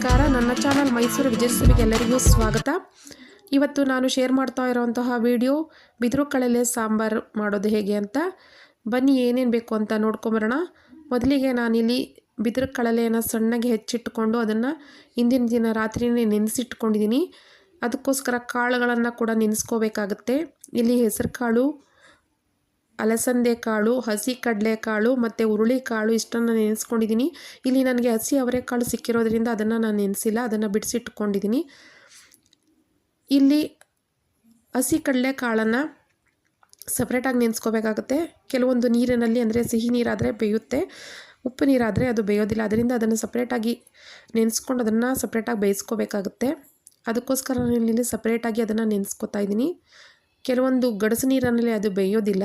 ನಮಸ್ಕಾರ. ನನ್ನ ಚಾನಲ್ ಮೈಸೂರು ವಿಜಯಸ್ವಿಗೆ ಎಲ್ಲರಿಗೂ ಸ್ವಾಗತ. ಇವತ್ತು ನಾನು ಶೇರ್ ಮಾಡ್ತಾ ಇರೋವಂತಹ ವಿಡಿಯೋ, ಬಿದಿರು ಕಳಲೆ ಸಾಂಬಾರು ಮಾಡೋದು ಹೇಗೆ ಅಂತ. ಬನ್ನಿ ಏನೇನು ಬೇಕು ಅಂತ ನೋಡ್ಕೊಂಬರೋಣ. ಮೊದಲಿಗೆ ನಾನಿಲ್ಲಿ ಬಿದಿರು ಕಳಲೆಯನ್ನು ಸಣ್ಣಗೆ ಹೆಚ್ಚಿಟ್ಕೊಂಡು ಅದನ್ನು ಹಿಂದಿನ ದಿನ ರಾತ್ರಿನೇ ನೆನೆಸಿಟ್ಕೊಂಡಿದ್ದೀನಿ. ಅದಕ್ಕೋಸ್ಕರ ಕಾಳುಗಳನ್ನು ಕೂಡ ನೆನೆಸ್ಕೋಬೇಕಾಗತ್ತೆ. ಇಲ್ಲಿ ಹೆಸರು ಕಾಳು ಅಲಸಂದೆ ಕಾಳು, ಹಸಿ ಕಡಲೆಕಾಳು ಮತ್ತು ಹುರುಳಿಕಾಳು ಇಷ್ಟನ್ನು ನೆನೆಸ್ಕೊಂಡಿದ್ದೀನಿ ಇಲ್ಲಿ ನನಗೆ ಹಸಿ ಅವರೆಕಾಳು ಸಿಕ್ಕಿರೋದ್ರಿಂದ ಅದನ್ನು ನಾನು ನೆನೆಸಿಲ್ಲ ಅದನ್ನು ಬಿಡಿಸಿಟ್ಕೊಂಡಿದ್ದೀನಿ. ಇಲ್ಲಿ ಹಸಿ ಕಡಲೆಕಾಳನ್ನು ಸಪ್ರೇಟಾಗಿ ನೆನೆಸ್ಕೋಬೇಕಾಗುತ್ತೆ. ಕೆಲವೊಂದು ನೀರಿನಲ್ಲಿ ಅಂದರೆ ಸಿಹಿ ನೀರಾದರೆ ಬೇಯುತ್ತೆ, ಉಪ್ಪು ನೀರಾದರೆ ಅದು ಬೇಯೋದಿಲ್ಲ. ಅದರಿಂದ ಅದನ್ನು ಸಪ್ರೇಟಾಗಿ ನೆನೆಸ್ಕೊಂಡು ಅದನ್ನು ಸಪ್ರೇಟಾಗಿ ಬೇಯಿಸ್ಕೋಬೇಕಾಗುತ್ತೆ. ಅದಕ್ಕೋಸ್ಕರ ನಾನು ಇಲ್ಲಿ ಸಪ್ರೇಟಾಗಿ ಅದನ್ನು ನೆನೆಸ್ಕೊತಾ ಇದ್ದೀನಿ. ಕೆಲವೊಂದು ಗಡಸು ನೀರಿನಲ್ಲಿ ಅದು ಬೇಯೋದಿಲ್ಲ.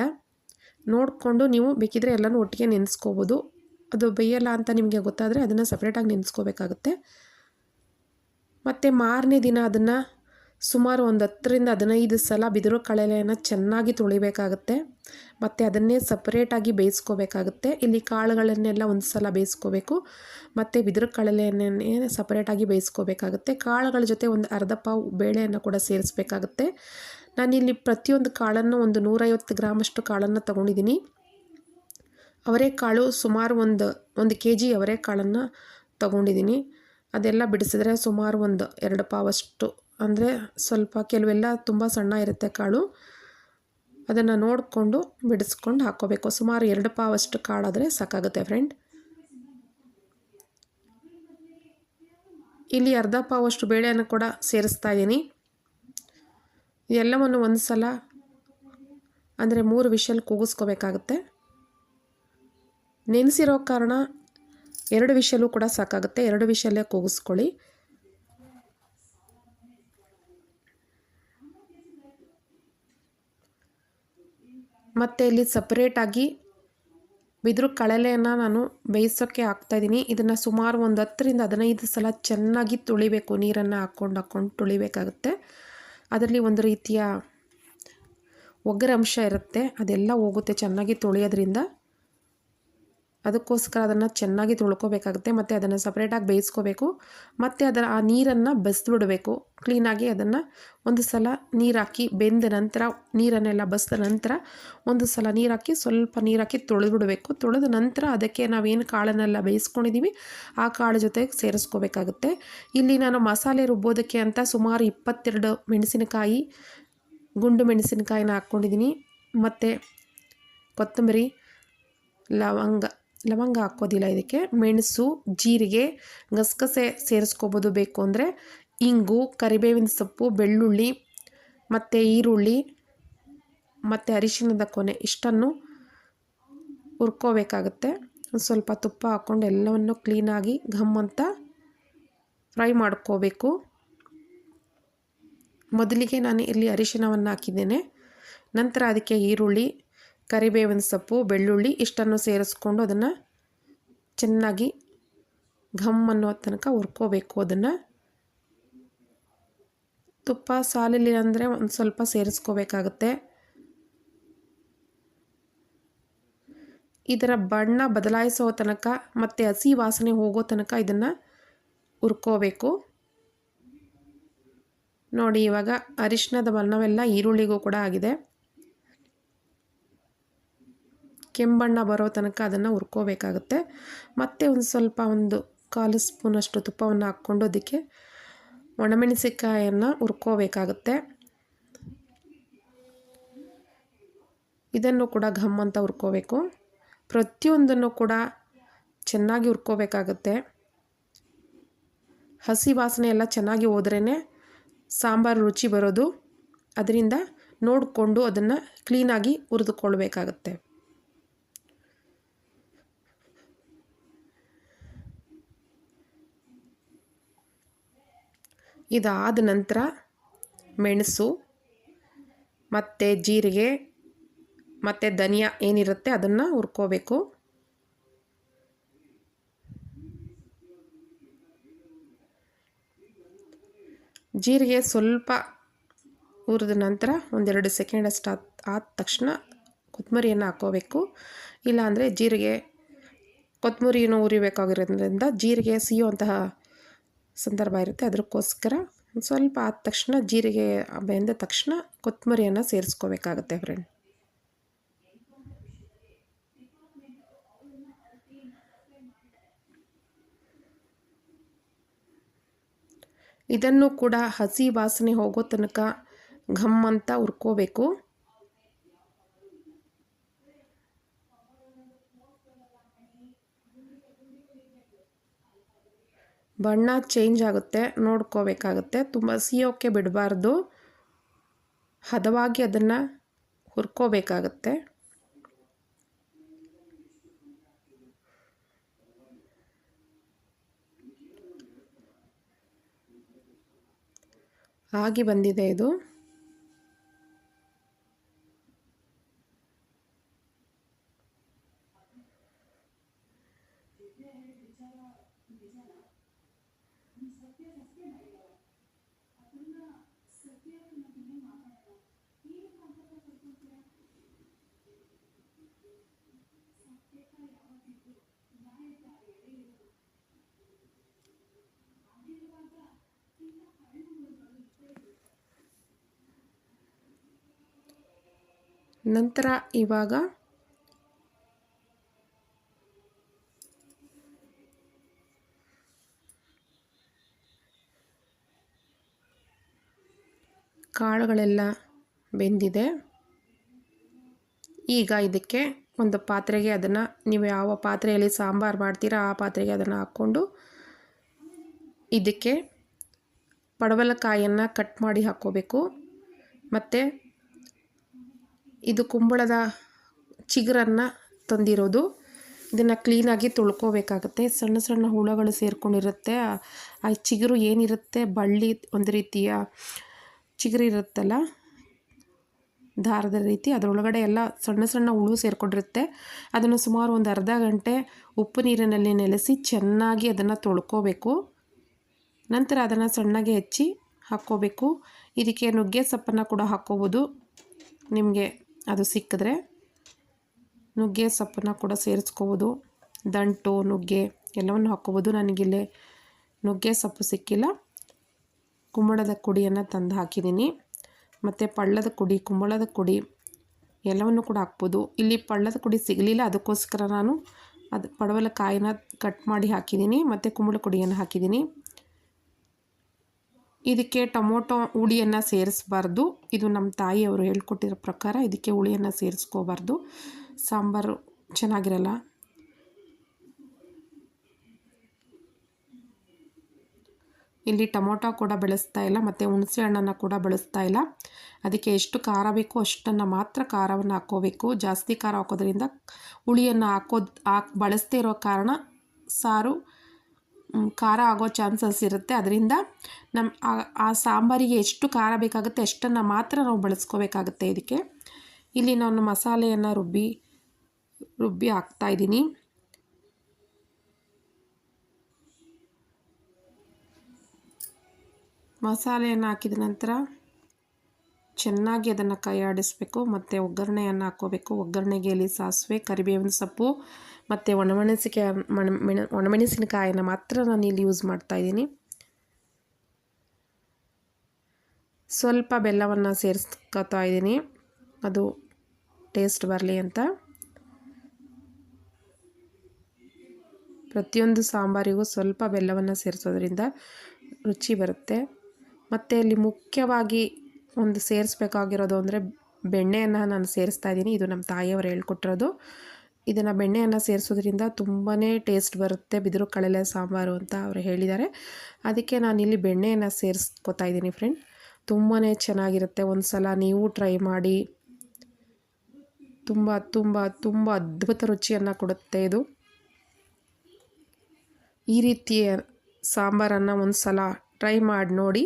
ನೋಡಿಕೊಂಡು ನೀವು ಬೇಕಿದ್ರೆ ಎಲ್ಲನೂ ಒಟ್ಟಿಗೆ ನೆನೆಸ್ಕೋಬೋದು. ಅದು ಬೇಯಲ್ಲ ಅಂತ ನಿಮಗೆ ಗೊತ್ತಾದರೆ ಅದನ್ನು ಸಪ್ರೇಟಾಗಿ ನೆನೆಸ್ಕೋಬೇಕಾಗುತ್ತೆ. ಮತ್ತು ಮಾರನೇ ದಿನ ಅದನ್ನು ಸುಮಾರು ಒಂದು ಹತ್ತರಿಂದ ಹದಿನೈದು ಸಲ ಬಿದಿರು ಕಳೆಲೆಯನ್ನು ಚೆನ್ನಾಗಿ ತುಳಿಬೇಕಾಗುತ್ತೆ. ಮತ್ತು ಅದನ್ನೇ ಸಪ್ರೇಟಾಗಿ ಬೇಯಿಸ್ಕೋಬೇಕಾಗುತ್ತೆ. ಇಲ್ಲಿ ಕಾಳುಗಳನ್ನೆಲ್ಲ ಒಂದು ಸಲ ಬೇಯಿಸ್ಕೋಬೇಕು. ಮತ್ತು ಬಿದಿರು ಕಳಲೆಯನ್ನೇ ಸಪ್ರೇಟಾಗಿ ಬೇಯಿಸ್ಕೋಬೇಕಾಗುತ್ತೆ. ಕಾಳುಗಳ ಜೊತೆ ಒಂದು ಅರ್ಧ ಪಾವು ಬೇಳೆಯನ್ನು ಕೂಡ ಸೇರಿಸ್ಬೇಕಾಗುತ್ತೆ. ನಾನಿಲ್ಲಿ ಪ್ರತಿಯೊಂದು ಕಾಳನ್ನು ಒಂದು ನೂರೈವತ್ತು ಗ್ರಾಮಷ್ಟು ಕಾಳನ್ನು ತೊಗೊಂಡಿದ್ದೀನಿ. ಅವರೆಕಾಳು ಸುಮಾರು ಒಂದು ಒಂದು ಕೆ ಜಿ ಅವರೆಕಾಳನ್ನು ತೊಗೊಂಡಿದ್ದೀನಿ. ಅದೆಲ್ಲ ಬಿಡಿಸಿದ್ರೆ ಸುಮಾರು ಒಂದು ಎರಡು ಪಾವಷ್ಟು. ಅಂದರೆ ಸ್ವಲ್ಪ ಕೆಲವೆಲ್ಲ ತುಂಬ ಸಣ್ಣ ಇರುತ್ತೆ ಕಾಳು. ಅದನ್ನು ನೋಡಿಕೊಂಡು ಬಿಡಿಸ್ಕೊಂಡು ಹಾಕ್ಕೋಬೇಕು. ಸುಮಾರು ಎರಡು ಪಾವಷ್ಟು ಕಾಳಾದರೆ ಸಾಕಾಗುತ್ತೆ ಫ್ರೆಂಡ್. ಇಲ್ಲಿ ಅರ್ಧ ಪಾವಷ್ಟು ಬೇಳೆಯನ್ನು ಕೂಡ ಸೇರಿಸ್ತಾ ಇದ್ದೀನಿ. ಎಲ್ಲವನ್ನು ಒಂದು ಸಲ, ಅಂದರೆ ಮೂರು ವಿಷಲ್ ಕೂಗಿಸ್ಕೋಬೇಕಾಗುತ್ತೆ. ನೆನೆಸಿರೋ ಕಾರಣ ಎರಡು ವಿಷಲು ಕೂಡ ಸಾಕಾಗುತ್ತೆ. ಎರಡು ವಿಷಲ್ಲೇ ಕೂಗಿಸ್ಕೊಳ್ಳಿ. ಮತ್ತು ಇಲ್ಲಿ ಸಪ್ರೇಟಾಗಿ ಬಿದಿರು ಕಳಲೆಯನ್ನು ನಾನು ಬೇಯಿಸೋಕ್ಕೆ ಹಾಕ್ತಾಯಿದ್ದೀನಿ ಇದನ್ನು ಸುಮಾರು ಒಂದು ಹತ್ತರಿಂದ ಹದಿನೈದು ಸಲ ಚೆನ್ನಾಗಿ ತುಳಿಬೇಕು. ನೀರನ್ನು ಹಾಕ್ಕೊಂಡು ಹಾಕ್ಕೊಂಡು ತುಳಿಬೇಕಾಗುತ್ತೆ. ಅದರಲ್ಲಿ ಒಂದು ರೀತಿಯ ಒಗ್ಗರಂಶ ಇರುತ್ತೆ. ಅದೆಲ್ಲ ಹೋಗುತ್ತೆ ಚೆನ್ನಾಗಿ ತೊಳೆಯೋದ್ರಿಂದ. ಅದಕ್ಕೋಸ್ಕರ ಅದನ್ನು ಚೆನ್ನಾಗಿ ತೊಳ್ಕೊಬೇಕಾಗುತ್ತೆ, ಮತ್ತು ಅದನ್ನು ಸಪ್ರೇಟಾಗಿ ಬೇಯಿಸ್ಕೋಬೇಕು, ಮತ್ತು ಅದರ ಆ ನೀರನ್ನು ಬಸ್ದುಬಿಡಬೇಕು. ಕ್ಲೀನಾಗಿ ಅದನ್ನು ಒಂದು ಸಲ ನೀರು ಹಾಕಿ ಬೆಂದ ನಂತರ, ನೀರನ್ನೆಲ್ಲ ಬಸ್ದ ನಂತರ ಒಂದು ಸಲ ನೀರು ಹಾಕಿ ಸ್ವಲ್ಪ ನೀರು ಹಾಕಿ ತೊಳೆದ್ಬಿಡಬೇಕು. ತೊಳೆದ ನಂತರ ಅದಕ್ಕೆ ನಾವೇನು ಕಾಳನ್ನೆಲ್ಲ ಬೇಯಿಸ್ಕೊಂಡಿದ್ದೀವಿ ಆ ಕಾಳು ಜೊತೆಗೆ ಸೇರಿಸ್ಕೋಬೇಕಾಗುತ್ತೆ. ಇಲ್ಲಿ ನಾನು ಮಸಾಲೆ ರುಬ್ಬೋದಕ್ಕೆ ಅಂತ ಸುಮಾರು ಇಪ್ಪತ್ತೆರಡು ಮೆಣಸಿನಕಾಯಿ, ಗುಂಡು ಮೆಣಸಿನಕಾಯಿನ ಹಾಕ್ಕೊಂಡಿದ್ದೀನಿ ಮತ್ತು ಕೊತ್ತಂಬರಿ, ಲವಂಗ ಲವಂಗ ಹಾಕೋದಿಲ್ಲ ಇದಕ್ಕೆ. ಮೆಣಸು, ಜೀರಿಗೆ, ಗಸಗಸೆ ಸೇರಿಸ್ಕೋಬೋದು ಬೇಕು ಅಂದರೆ ಇಂಗು, ಕರಿಬೇವಿನ ಸೊಪ್ಪು, ಬೆಳ್ಳುಳ್ಳಿ, ಮತ್ತು ಈರುಳ್ಳಿ, ಮತ್ತು ಅರಿಶಿಣದ ಕೊನೆ ಇಷ್ಟನ್ನು ಹುರ್ಕೋಬೇಕಾಗತ್ತೆ. ಸ್ವಲ್ಪ ತುಪ್ಪ ಹಾಕ್ಕೊಂಡು ಎಲ್ಲವನ್ನು ಕ್ಲೀನಾಗಿ ಘಮ್ ಅಂತ ಫ್ರೈ ಮಾಡ್ಕೋಬೇಕು. ಮೊದಲಿಗೆ ನಾನು ಇಲ್ಲಿ ಅರಿಶಿಣವನ್ನು ಹಾಕಿದ್ದೇನೆ. ನಂತರ ಅದಕ್ಕೆ ಈರುಳ್ಳಿ ಕರಿಬೇವಿನ ಸೊಪ್ಪು, ಬೆಳ್ಳುಳ್ಳಿ ಇಷ್ಟನ್ನು ಸೇರಿಸ್ಕೊಂಡು ಅದನ್ನು ಚೆನ್ನಾಗಿ ಘಮ್ ಅನ್ನೋ ತನಕ ಹುರ್ಕೋಬೇಕು. ಅದನ್ನು ತುಪ್ಪ ಸಾಲಿಲ್ಲ ಅಂದರೆ ಒಂದು ಸ್ವಲ್ಪ ಸೇರಿಸ್ಕೋಬೇಕಾಗತ್ತೆ. ಇದರ ಬಣ್ಣ ಬದಲಾಯಿಸೋ ತನಕ ಮತ್ತು ಹಸಿ ವಾಸನೆ ಹೋಗೋ ತನಕ ಇದನ್ನು ಹುರ್ಕೋಬೇಕು. ನೋಡಿ ಇವಾಗ ಅರಿಶಿಣದ ಬಣ್ಣವೆಲ್ಲ ಈರುಳ್ಳಿಗೂ ಕೂಡ ಆಗಿದೆ. ಕೆಂಬಣ್ಣ ಬರೋ ತನಕ ಅದನ್ನು ಹುರ್ಕೋಬೇಕಾಗುತ್ತೆ. ಮತ್ತು ಒಂದು ಸ್ವಲ್ಪ ಒಂದು ಕಾಲು ಸ್ಪೂನಷ್ಟು ತುಪ್ಪವನ್ನು ಹಾಕ್ಕೊಂಡು ಅದಕ್ಕೆ ಒಣಮೆಣಸಿಕಾಯನ್ನು ಹುರ್ಕೋಬೇಕಾಗುತ್ತೆ. ಇದನ್ನು ಕೂಡ ಘಮ್ ಅಂತ ಹುರ್ಕೋಬೇಕು. ಪ್ರತಿಯೊಂದನ್ನು ಕೂಡ ಚೆನ್ನಾಗಿ ಹುರ್ಕೋಬೇಕಾಗುತ್ತೆ. ಹಸಿ ವಾಸನೆ ಎಲ್ಲ ಚೆನ್ನಾಗಿ ಹೋದ್ರೇ ಸಾಂಬಾರು ರುಚಿ ಬರೋದು. ಅದರಿಂದ ನೋಡಿಕೊಂಡು ಅದನ್ನು ಕ್ಲೀನಾಗಿ ಹುರಿದುಕೊಳ್ಬೇಕಾಗತ್ತೆ. ಇದಾದ ನಂತರ ಮೆಣಸು, ಮತ್ತು ಜೀರಿಗೆ, ಮತ್ತು ಧನಿಯಾ ಏನಿರುತ್ತೆ ಅದನ್ನು ಹುರ್ಕೋಬೇಕು. ಜೀರಿಗೆ ಸ್ವಲ್ಪ ಹುರಿದ ನಂತರ ಒಂದೆರಡು ಸೆಕೆಂಡ್ ಅಷ್ಟು ಆದ ತಕ್ಷಣ ಕೊತ್ತಂಬರಿಯನ್ನು ಹಾಕೋಬೇಕು. ಇಲ್ಲಾಂದರೆ ಜೀರಿಗೆ ಕೊತ್ತಂಬರಿಯನ್ನು ಹುರಿಬೇಕಾಗಿರೋದ್ರಿಂದ ಜೀರಿಗೆ ಸಿಯುವಂತಹ ಸಂದರ್ಭ ಇರುತ್ತೆ. ಅದಕ್ಕೋಸ್ಕರ ಸ್ವಲ್ಪ ಆದ ತಕ್ಷಣ ಜೀರಿಗೆ ಬೆಂದ ತಕ್ಷಣ ಕೊತ್ತಂಬರಿಯನ್ನು ಸೇರಿಸ್ಕೋಬೇಕಾಗತ್ತೆ ಫ್ರೆಂಡ್ ಇದನ್ನು ಕೂಡ ಹಸಿ ವಾಸನೆ ಹೋಗೋ ತನಕ ಘಮ್ ಅಂತ ಹುರ್ಕೋಬೇಕು. ಬಣ್ಣ ಚೇಂಜ್ ಆಗುತ್ತೆ ನೋಡ್ಕೋಬೇಕಾಗುತ್ತೆ. ತುಂಬ ಸಿಯೋಕ್ಕೆ ಬಿಡಬಾರ್ದು. ಹದವಾಗಿ ಅದನ್ನು ಹುರ್ಕೋಬೇಕಾಗತ್ತೆ. ಆಗಿ ಬಂದಿದೆ ಇದು. ನಂತರ ಇವಾಗ ಕಾಳುಗಳೆಲ್ಲ ಬೆಂದಿದೆ. ಈಗ ಇದಕ್ಕೆ ಒಂದು ಪಾತ್ರೆಗೆ ಅದನ್ನು ನೀವು ಯಾವ ಪಾತ್ರೆಯಲ್ಲಿ ಸಾಂಬಾರು ಮಾಡ್ತೀರಾ ಆ ಪಾತ್ರೆಗೆ ಅದನ್ನು ಹಾಕ್ಕೊಂಡು ಇದಕ್ಕೆ ಪಡವಲಕಾಯನ್ನು ಕಟ್ ಮಾಡಿ ಹಾಕ್ಕೋಬೇಕು. ಮತ್ತು ಇದು ಕುಂಬಳದ ಚಿಗುರನ್ನು ತಂದಿರೋದು. ಇದನ್ನು ಕ್ಲೀನಾಗಿ ತೊಳ್ಕೊಬೇಕಾಗತ್ತೆ. ಸಣ್ಣ ಸಣ್ಣ ಹುಳಗಳು ಸೇರಿಕೊಂಡಿರುತ್ತೆ. ಆ ಚಿಗುರು ಏನಿರುತ್ತೆ? ಬಳ್ಳಿ ಒಂದು ರೀತಿಯ ಚಿಗುರಿರುತ್ತಲ್ಲ ದಾರದ ರೀತಿ, ಅದರೊಳಗಡೆ ಎಲ್ಲ ಸಣ್ಣ ಸಣ್ಣ ಹುಳು ಸೇರಿಕೊಂಡಿರುತ್ತೆ. ಅದನ್ನು ಸುಮಾರು ಒಂದು ಅರ್ಧ ಗಂಟೆ ಉಪ್ಪು ನೀರಿನಲ್ಲಿ ನೆಲೆಸಿ ಚೆನ್ನಾಗಿ ಅದನ್ನು ತೊಳ್ಕೋಬೇಕು. ನಂತರ ಅದನ್ನು ಸಣ್ಣಗೆ ಹೆಚ್ಚಿ ಹಾಕ್ಕೋಬೇಕು. ಇದಕ್ಕೆ ನುಗ್ಗೆ ಸೊಪ್ಪನ್ನು ಕೂಡ ಹಾಕ್ಕೋಬೋದು. ನಿಮಗೆ ಅದು ಸಿಕ್ಕಿದ್ರೆ ನುಗ್ಗೆ ಸೊಪ್ಪನ್ನು ಕೂಡ ಸೇರಿಸ್ಕೋಬೋದು. ದಂಟು, ನುಗ್ಗೆ ಎಲ್ಲವನ್ನು ಹಾಕ್ಕೋಬೋದು. ನನಗಿಲ್ಲಿ ನುಗ್ಗೆ ಸೊಪ್ಪು ಸಿಕ್ಕಿಲ್ಲ. ಕುಂಬಳದ ಕುಡಿಯನ್ನು ತಂದು ಹಾಕಿದ್ದೀನಿ. ಮತ್ತು ಪಳ್ಳದ ಕುಡಿ, ಕುಂಬಳದ ಕುಡಿ ಎಲ್ಲವನ್ನು ಕೂಡ ಹಾಕ್ಬೋದು. ಇಲ್ಲಿ ಪಳ್ಳದ ಕುಡಿ ಸಿಗಲಿಲ್ಲ, ಅದಕ್ಕೋಸ್ಕರ ನಾನು ಅದು ಪಡವಲಕಾಯಿನ ಕಟ್ ಮಾಡಿ ಹಾಕಿದ್ದೀನಿ. ಮತ್ತು ಕುಂಬಳ ಕುಡಿಯನ್ನು ಹಾಕಿದ್ದೀನಿ. ಇದಕ್ಕೆ ಟೊಮೊಟೊ ಹುಳಿಯನ್ನು ಸೇರಿಸಬಾರ್ದು. ಇದು ನಮ್ಮ ತಾಯಿಯವರು ಹೇಳ್ಕೊಟ್ಟಿರೋ ಪ್ರಕಾರ ಇದಕ್ಕೆ ಹುಳಿಯನ್ನು ಸೇರಿಸ್ಕೋಬಾರ್ದು. ಸಾಂಬಾರು ಚೆನ್ನಾಗಿರಲ್ಲ. ಇಲ್ಲಿ ಟೊಮೊಟೊ ಕೂಡ ಬೆಳೆಸ್ತಾ ಇಲ್ಲ, ಮತ್ತು ಹುಣಸೆ ಹಣ್ಣನ್ನು ಕೂಡ ಬೆಳೆಸ್ತಾ ಇಲ್ಲ. ಅದಕ್ಕೆ ಎಷ್ಟು ಖಾರ ಬೇಕೋ ಅಷ್ಟನ್ನು ಮಾತ್ರ ಖಾರವನ್ನು ಹಾಕ್ಕೋಬೇಕು. ಜಾಸ್ತಿ ಖಾರ ಹಾಕೋದ್ರಿಂದ ಹುಳಿಯನ್ನು ಹಾಕೋದು, ಹಾಕಿ, ಬಳಸದೇ ಇರೋ ಕಾರಣ ಸಾರು ಖಾರ ಆಗೋ ಚಾನ್ಸಸ್ ಇರುತ್ತೆ. ಅದರಿಂದ ನಮ್ಮ ಆ ಸಾಂಬಾರಿಗೆ ಎಷ್ಟು ಖಾರ ಬೇಕಾಗುತ್ತೆ ಅಷ್ಟನ್ನು ಮಾತ್ರ ನಾವು ಬಳಸ್ಕೋಬೇಕಾಗುತ್ತೆ ಇದಕ್ಕೆ. ಇಲ್ಲಿ ನಾನು ಮಸಾಲೆಯನ್ನು ರುಬ್ಬಿ ರುಬ್ಬಿ ಹಾಕ್ತಾಯಿದ್ದೀನಿ ಮಸಾಲೆಯನ್ನು ಹಾಕಿದ ನಂತರ ಚೆನ್ನಾಗಿ ಅದನ್ನು ಕೈ ಆಡಿಸ್ಬೇಕು ಮತ್ತು ಒಗ್ಗರಣೆಯನ್ನು ಹಾಕೋಬೇಕು ಒಗ್ಗರಣೆಗೆ ಇಲ್ಲಿ ಸಾಸಿವೆ, ಕರಿಬೇವಿನ ಸೊಪ್ಪು, ಮತ್ತು ಒಣಮೆಣಸಿಕೆ ಮಣ ಒಣಮೆಣಸಿನಕಾಯನ್ನು ಒಣಮೆಣಸಿನಕಾಯಿನ ಮಾತ್ರ ನಾನು ಇಲ್ಲಿ ಯೂಸ್ ಮಾಡ್ತಾಯಿದ್ದೀನಿ ಸ್ವಲ್ಪ ಬೆಲ್ಲವನ್ನು ಸೇರಿಸ್ಕೊತಾ ಇದ್ದೀನಿ. ಅದು ಟೇಸ್ಟ್ ಬರಲಿ ಅಂತ. ಪ್ರತಿಯೊಂದು ಸಾಂಬಾರಿಗೂ ಸ್ವಲ್ಪ ಬೆಲ್ಲವನ್ನು ಸೇರಿಸೋದ್ರಿಂದ ರುಚಿ ಬರುತ್ತೆ. ಮತ್ತು ಇಲ್ಲಿ ಮುಖ್ಯವಾಗಿ ಒಂದು ಸೇರಿಸ್ಬೇಕಾಗಿರೋದು ಅಂದರೆ ಬೆಣ್ಣೆಯನ್ನು ನಾನು ಸೇರಿಸ್ತಾ ಇದ್ದೀನಿ. ಇದು ನಮ್ಮ ತಾಯಿಯವರು ಹೇಳ್ಕೊಟ್ಟಿರೋದು. ಇದನ್ನು ಬೆಣ್ಣೆಯನ್ನು ಸೇರಿಸೋದ್ರಿಂದ ತುಂಬಾ ಟೇಸ್ಟ್ ಬರುತ್ತೆ. ಬಿದಿರು ಕಳಲೆ ಸಾಂಬಾರು ಅಂತ ಅವರು ಹೇಳಿದ್ದಾರೆ. ಅದಕ್ಕೆ ನಾನು ಇಲ್ಲಿ ಬೆಣ್ಣೆಯನ್ನು ಸೇರಿಸ್ಕೊತಾ ಇದ್ದೀನಿ ಫ್ರೆಂಡ್ ತುಂಬಾ ಚೆನ್ನಾಗಿರುತ್ತೆ. ಒಂದು ಸಲ ನೀವು ಟ್ರೈ ಮಾಡಿ. ತುಂಬ ತುಂಬ ತುಂಬ ಅದ್ಭುತ ರುಚಿಯನ್ನು ಕೊಡುತ್ತೆ ಇದು. ಈ ರೀತಿಯ ಸಾಂಬಾರನ್ನು ಒಂದು ಸಲ ಟ್ರೈ ಮಾಡಿ ನೋಡಿ.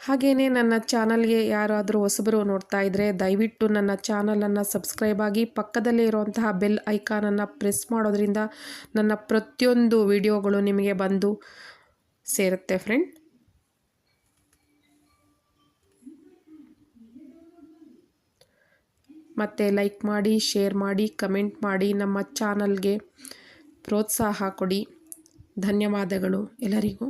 ಹಾಗೆಯೇ ನನ್ನ ಚಾನಲ್ಗೆ ಯಾರಾದರೂ ಹೊಸಬರು ನೋಡ್ತಾ ಇದ್ದರೆ ದಯವಿಟ್ಟು ನನ್ನ ಚಾನಲನ್ನು ಸಬ್ಸ್ಕ್ರೈಬ್ ಆಗಿ ಪಕ್ಕದಲ್ಲೇ ಇರುವಂತಹ ಬೆಲ್ ಐಕಾನನ್ನು ಪ್ರೆಸ್ ಮಾಡೋದ್ರಿಂದ ನನ್ನ ಪ್ರತಿಯೊಂದು ವಿಡಿಯೋಗಳು ನಿಮಗೆ ಬಂದು ಸೇರುತ್ತೆ ಫ್ರೆಂಡ್. ಮತ್ತು ಲೈಕ್ ಮಾಡಿ, ಶೇರ್ ಮಾಡಿ, ಕಮೆಂಟ್ ಮಾಡಿ, ನಮ್ಮ ಚಾನಲ್ಗೆ ಪ್ರೋತ್ಸಾಹ ಕೊಡಿ. ಧನ್ಯವಾದಗಳು ಎಲ್ಲರಿಗೂ.